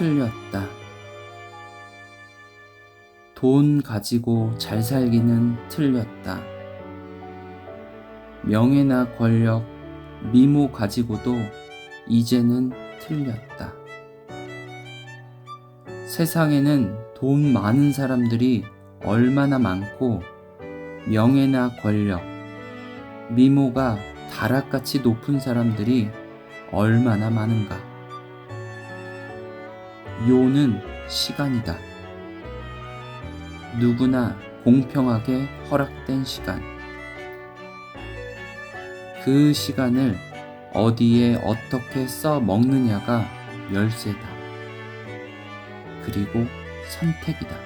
틀렸다. 돈 가지고 잘 살기는 틀렸다. 명예나 권력, 미모 가지고도 이제는 틀렸다. 세상에는 돈 많은 사람들이 얼마나 많고 명예나 권력, 미모가 다락같이 높은 사람들이 얼마나 많은가. 요는 시간이다. 누구나 공평하게 허락된 시간. 그 시간을 어디에 어떻게 써 먹느냐가 열쇠다. 그리고 선택이다.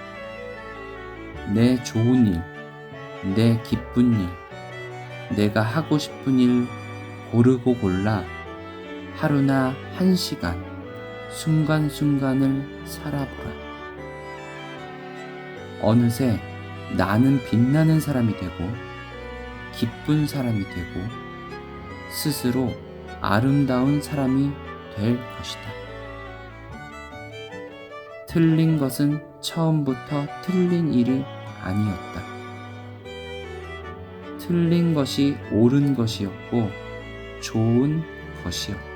내 좋은 일, 내 기쁜 일, 내가 하고 싶은 일 고르고 골라 하루나 한 시간, 순간순간을 살아보라. 어느새 나는 빛나는 사람이 되고, 기쁜 사람이 되고, 스스로 아름다운 사람이 될 것이다. 틀린 것은 처음부터 틀린 일이 아니었다. 틀린 것이 옳은 것이었고 좋은 것이었다.